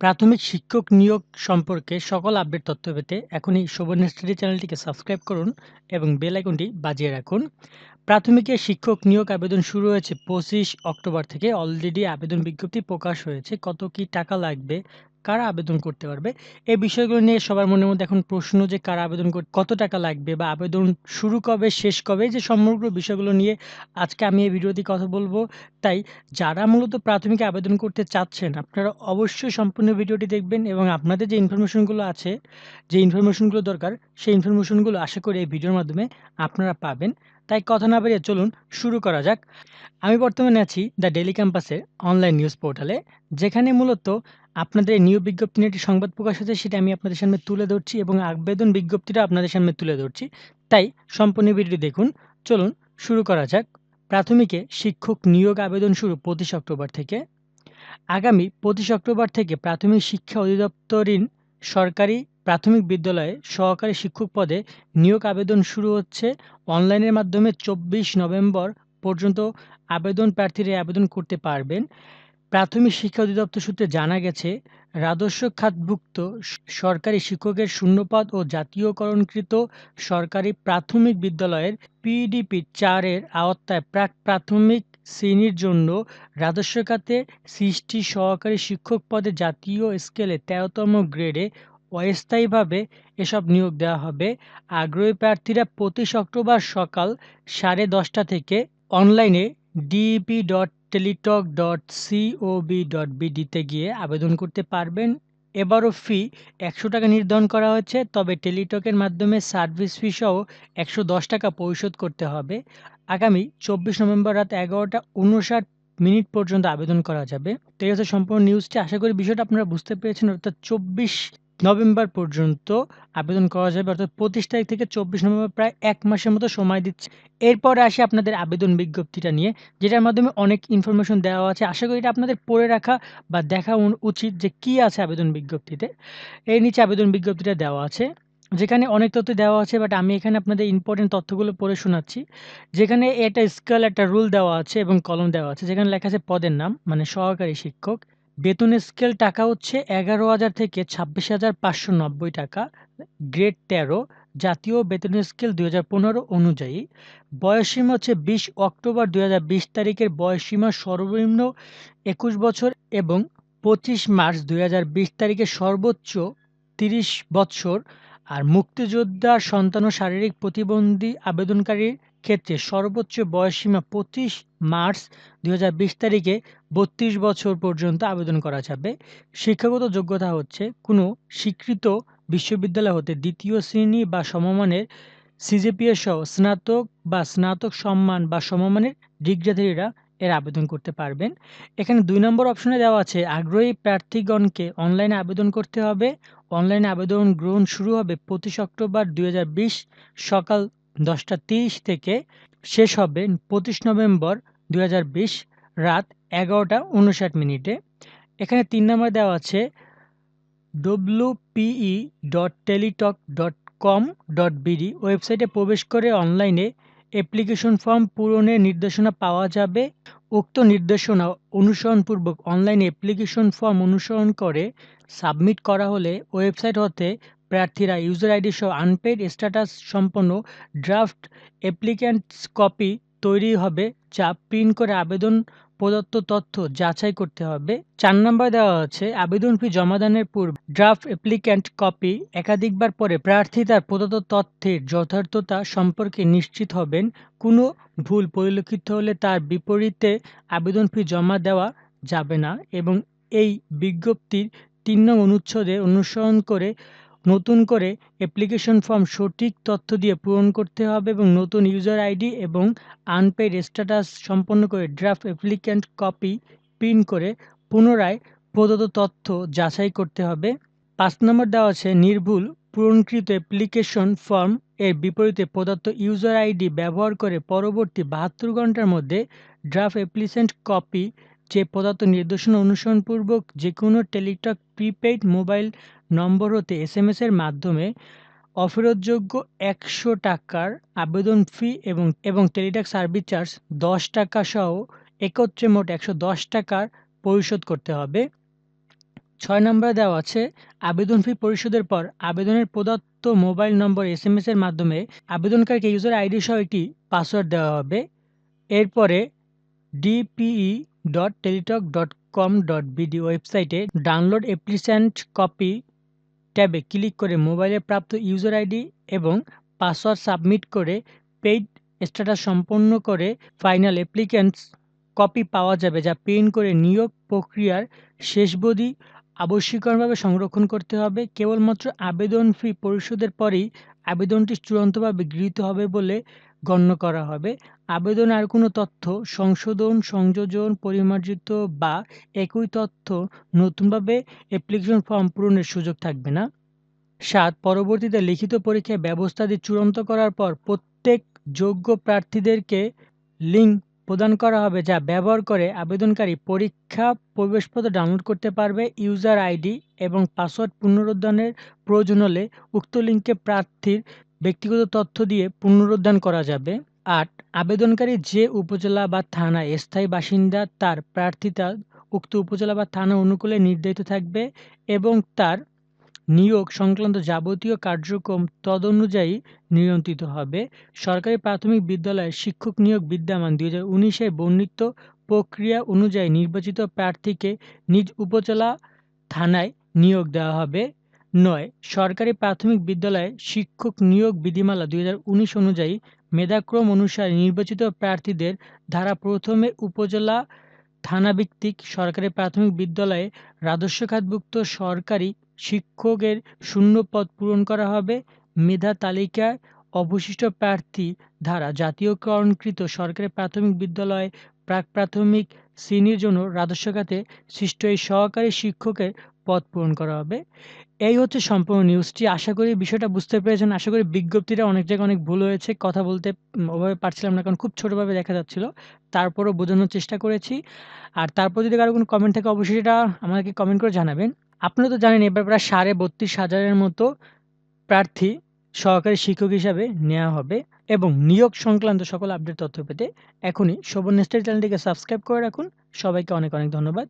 প্রাথমিক শিক্ষক নিয়োগ সম্পর্কে সকল আপডেট তথ্য পেতে এখনই সুবর্ণ স্টাডি চ্যানেলটিকে সাবস্ক্রাইব করুন এবং বেল আইকনটি বাজিয়ে রাখুন। প্রাথমিকে শিক্ষক নিয়োগ আবেদন শুরু হয়েছে পঁচিশ অক্টোবর থেকে। অলরেডি আবেদন বিজ্ঞপ্তি প্রকাশ হয়েছে। কত কি টাকা লাগবে কারা আবেদন করতে পারবে? এই বিষয়গুলো নিয়ে সবার মনের মধ্যে এখন প্রশ্ন যে কারা আবেদন কত টাকা লাগবে বা আবেদন শুরু কবে, শেষ কবে যে সমগ্র বিষয়গুলো নিয়ে আজকে আমি এই ভিডিওতে কথা বলব। তাই যারা মূলত প্রাথমিকে আবেদন করতে চাচ্ছেন, আপনারা অবশ্যই সম্পূর্ণ ভিডিওটি দেখবেন এবং আপনাদের যে ইনফরমেশনগুলো আছে, যে ইনফরমেশনগুলো দরকার, সেই ইনফরমেশনগুলো আশা করি এই ভিডিওর মাধ্যমে আপনারা পাবেন। তাই কথা না বেরিয়ে চলুন শুরু করা যাক। আমি বর্তমানে আছি দ্য ডেলি ক্যাম্পাসের অনলাইন নিউজ পোর্টালে, যেখানে মূলত আপনাদের নিয়োগ বিজ্ঞপ্তি নিয়ে একটি সংবাদ প্রকাশ হয়েছে, সেটা আমি আপনাদের সামনে তুলে ধরছি এবং আবেদন বিজ্ঞপ্তিটা আপনাদের সামনে তুলে ধরছি। তাই সম্পূর্ণ ভিডিওটি দেখুন। চলুন, শুরু করা যাক। প্রাথমিকে শিক্ষক নিয়োগ আবেদন শুরু পঁচিশ অক্টোবর থেকে। আগামী পঁচিশ অক্টোবর থেকে প্রাথমিক শিক্ষা অধিদপ্তরিন সরকারি প্রাথমিক বিদ্যালয়ে সহকারী শিক্ষক পদে নিয়োগ আবেদন শুরু হচ্ছে। অনলাইনের মাধ্যমে চব্বিশ নভেম্বর পর্যন্ত আবেদন প্রার্থীরা আবেদন করতে পারবেন। প্রাথমিক শিক্ষা অধিদপ্তর সূত্রে জানা গেছে, রাজস্ব খাতভুক্ত সরকারি শিক্ষকের শূন্যপদ ও জাতীয়করণকৃত সরকারি প্রাথমিক বিদ্যালয়ের পিডিপি চারের আওতায় প্রাক প্রাথমিক শ্রেণির জন্য রাজস্ব খাতে সৃষ্টি সহকারী শিক্ষক পদে জাতীয় স্কেলে তেরোতম গ্রেডে অস্থায়ীভাবে এসব নিয়োগ দেওয়া হবে। আগ্রহী প্রার্থীরা পঁচিশ অক্টোবর সকাল সাড়ে দশটা থেকে অনলাইনে DEP dot Teletalk dot COB dot বিডিতে গিয়ে আবেদন করতে পারবেন। এবারও ফি একশো টাকা নির্ধারণ করা হয়েছে, তবে টেলিটকের মাধ্যমে সার্ভিস ফি সহ একশো দশ টাকা পরিশোধ করতে হবে। আগামী চব্বিশ নভেম্বর রাত এগারোটা উনষাট মিনিট পর্যন্ত আবেদন করা যাবে। তো এই হচ্ছে সম্পূর্ণ নিউজটি আশা করি বিষয়টা আপনারা বুঝতে পেরেছেন। অর্থাৎ চব্বিশ নভেম্বর পর্যন্ত আবেদন করা যাবে, অর্থাৎ পঁচিশ তারিখ থেকে চব্বিশ নভেম্বর প্রায় এক মাসের মতো সময় দিচ্ছে। এরপরে আসে আপনাদের আবেদন বিজ্ঞপ্তিটা নিয়ে, যেটার মাধ্যমে অনেক ইনফরমেশন দেওয়া আছে। আশা করি এটা আপনাদের পড়ে রাখা বা দেখা উচিত যে কি আছে আবেদন বিজ্ঞপ্তিতে। এর নিচে আবেদন বিজ্ঞপ্তিটা দেওয়া আছে, যেখানে অনেক তথ্য দেওয়া আছে বাট আমি এখানে আপনাদের ইম্পর্টেন্ট তথ্যগুলো পড়ে শোনাচ্ছি। যেখানে একটা স্কেল একটা রুল দেওয়া আছে এবং কলম দেওয়া আছে, যেখানে লেখা আছে পদের নাম মানে সহকারী শিক্ষক। বেতন স্কেল টাকা হচ্ছে এগারো হাজার থেকে ছাব্বিশ হাজার পাঁচশো নব্বই টাকা, গ্রেড তেরো, জাতীয় বেতন স্কেল দুই হাজার পনেরো অনুযায়ী। বয়সসীমা হচ্ছে বিশ অক্টোবর দুই হাজার বিশ তারিখের বয়সসীমা সর্বনিম্ন একুশ বছর এবং পঁচিশ মার্চ দুই হাজার বিশ তারিখে সর্বোচ্চ তিরিশ বৎসর। আর মুক্তিযোদ্ধার সন্তান ও শারীরিক প্রতিবন্ধী আবেদনকারীর ক্ষেত্রে সর্বোচ্চ বয়সসীমা পঁচিশ মার্চ দুই হাজার বিশ তারিখে বত্রিশ বছর পর্যন্ত আবেদন করা যাবে। শিক্ষাগত যোগ্যতা হচ্ছে কোনো স্বীকৃত বিশ্ববিদ্যালয় হতে দ্বিতীয় শ্রেণি বা সমমানের সিজিপিএ সহ স্নাতক বা স্নাতক সম্মান বা সমমানের ডিগ্রিধারীরা এর আবেদন করতে পারবেন। এখানে দুই নম্বর অপশনে দেওয়া আছে, আগ্রহী প্রার্থীগণকে অনলাইনে আবেদন করতে হবে। অনলাইনে আবেদন গ্রহণ শুরু হবে পঁচিশ অক্টোবর দুই হাজার বিশ সকাল দশটা তিরিশ থেকে শেষ হবে পঁচিশ নভেম্বর দু হাজার বিশ রাত এগারোটা উনষাট মিনিটে। এখানে তিন নম্বর দেওয়া আছে WPE dot Teletalk dot com dot BD ওয়েবসাইটে প্রবেশ করে অনলাইনে অ্যাপ্লিকেশন ফর্ম পূরণের নির্দেশনা পাওয়া যাবে। উক্ত নির্দেশনা অনুসরণপূর্বক অনলাইন অ্যাপ্লিকেশন ফর্ম অনুসরণ করে সাবমিট করা হলে ওয়েবসাইট হতে প্রার্থীরা ইউজার আইডি সহ আনপেইড স্ট্যাটাস সম্পন্ন ড্রাফট অ্যাপ্লিক্যান্টস কপি তৈরি হবে, যা প্রিন্ট করে আবেদন প্রদত্ত তথ্য যাচাই করতে হবে। চার নম্বর দেওয়া হচ্ছে আবেদন ফি জমাদানের পূর্বে ড্রাফট অ্যাপ্লিক্যান্ট কপি একাধিকবার পরে প্রার্থী তার প্রদত্ত তথ্যের যথার্থতা সম্পর্কে নিশ্চিত হবেন। কোনো ভুল পরিলক্ষিত হলে তার বিপরীতে আবেদন ফি জমা দেওয়া যাবে না এবং এই বিজ্ঞপ্তির তিন নং অনুচ্ছেদে অনুসরণ করে নতুন করে অ্যাপ্লিকেশন ফর্ম সঠিক তথ্য দিয়ে পূরণ করতে হবে এবং নতুন ইউজার আইডি এবং আনপেইড স্ট্যাটাস সম্পন্ন করে ড্রাফট অ্যাপ্লিক্যান্ট কপি প্রিন্ট করে পুনরায় প্রদত্ত তথ্য যাচাই করতে হবে। পাঁচ নম্বর দেওয়া আছে, নির্ভুল পূরণকৃত অ্যাপ্লিকেশন ফর্ম এর বিপরীতে প্রদত্ত ইউজার আইডি ব্যবহার করে পরবর্তী বাহাত্তর ঘণ্টার মধ্যে ড্রাফট অ্যাপ্লিসেন্ট কপি যে প্রদত্ত নির্দেশনা অনুসরণপূর্বক যে কোনো টেলিটক প্রিপেইড মোবাইল নম্বর হতে এস এম এর মাধ্যমে অফেরতযোগ্য একশো টাকার আবেদন ফি এবং এবং টেলিটক সার্ভিস চার্জ দশ টাকা সহ একত্রে মোট একশো দশ টাকার পরিশোধ করতে হবে। ছয় নম্বরে দেওয়া আছে, আবেদন ফি পরিশোধের পর আবেদনের প্রদত্ত মোবাইল নম্বর এসএমএস এর মাধ্যমে আবেদনকারীকে ইউজার আইডি সহ একটি পাসওয়ার্ড দেওয়া হবে। এরপরে DPE dot Teletalk dot com dot BD ওয়েবসাইটে ডাউনলোড অ্যাপ্লিসেন্ট কপি ট্যাবে ক্লিক করে মোবাইলে প্রাপ্ত ইউজার আইডি এবং পাসওয়ার্ড সাবমিট করে পেইড স্ট্যাটাস সম্পন্ন করে ফাইনাল অ্যাপ্লিকেন্টস কপি পাওয়া যাবে, যা প্রিন্ট করে নিয়োগ প্রক্রিয়ার শেষবদি আবশ্যিকভাবে সংরক্ষণ করতে হবে। কেবলমাত্র আবেদন ফি পরিশোধের পরেই আবেদনটি চূড়ান্তভাবে গৃহীত হবে বলে গণ্য করা হবে। আবেদনে আর কোনো তথ্য, সংশোধন, সংযোজন, পরিমার্জিত বা একই তথ্য নতুনভাবে অ্যাপ্লিকেশন ফর্ম পূরণের সুযোগ থাকবে না। সাত, পরবর্তীতে লিখিত পরীক্ষায় ব্যবস্থাটি চূড়ান্ত করার পর প্রত্যেক যোগ্য প্রার্থীদেরকে লিঙ্ক প্রদান করা হবে যা ব্যবহার করে আবেদনকারী পরীক্ষা প্রবেশপত্র ডাউনলোড করতে পারবে, ইউজার আইডি এবং পাসওয়ার্ড পুনরুদ্ধারের প্রয়োজন হলে উক্ত লিঙ্কে প্রার্থীর ব্যক্তিগত তথ্য দিয়ে পুনরুদ্ধার করা যাবে। আট আবেদনকারী যে উপজেলা বা থানায় স্থায়ী বাসিন্দা, তার প্রার্থিতা উক্ত উপজেলা বা থানা অনুকূলে নির্ধারিত থাকবে এবং তার নিয়োগ সংক্রান্ত যাবতীয় কার্যক্রম তদনুযায়ী নিয়ন্ত্রিত হবে। সরকারি প্রাথমিক বিদ্যালয়ে শিক্ষক নিয়োগ বিদ্যমান দুই হাজার উনিশে বর্ণিত প্রক্রিয়া অনুযায়ী নির্বাচিত প্রার্থীকে নিজ উপজেলা থানায় নিয়োগ দেওয়া হবে। নয়, সরকারি প্রাথমিক বিদ্যালয়ে শিক্ষক নিয়োগ বিধিমালা দুই হাজার উনিশ অনুযায়ী মেধাক্রম অনুসারে নির্বাচিত প্রার্থীদের ধারা প্রথমে উপজেলা থানাভিত্তিক সরকারি প্রাথমিক বিদ্যালয়ে রাজস্ব খাতভুক্ত সরকারি শিক্ষকের শূন্য পদ পূরণ করা হবে। মেধা তালিকায় অবশিষ্ট প্রার্থী ধারা জাতীয়করণকৃত সরকারি প্রাথমিক বিদ্যালয়ে প্রাক প্রাথমিক শ্রেণির জন্য রাজস্ব খাতে সৃষ্ট এই সহকারী শিক্ষকের পদ পূরণ করা হবে। এই হচ্ছে সম্পূর্ণ নিউজটি আশা করি বিষয়টা বুঝতে পেরেছেন। আশা করি বিজ্ঞপ্তিটা অনেক জায়গায় অনেক ভুল হয়েছে। কথা বলতে ওভাবে পারছিলাম না, কারণ খুব ছোটোভাবে দেখা যাচ্ছিল। তারপরও বোঝানোর চেষ্টা করেছি। আর তারপর যদি কারও কোনো কমেন্ট থাকে, অবশ্যই সেটা আমাকে কমেন্ট করে জানাবেন। আপনারা তো জানেন, এবার প্রায় সাড়ে বত্রিশ হাজারের মতো প্রার্থী সহকারী শিক্ষক হিসাবে নেওয়া হবে এবং নিয়োগ সংক্রান্ত সকল আপডেট তথ্য পেতে এখনই শোভন স্টাইল চ্যানেলটিকে সাবস্ক্রাইব করে রাখুন। সবাইকে অনেক অনেক ধন্যবাদ।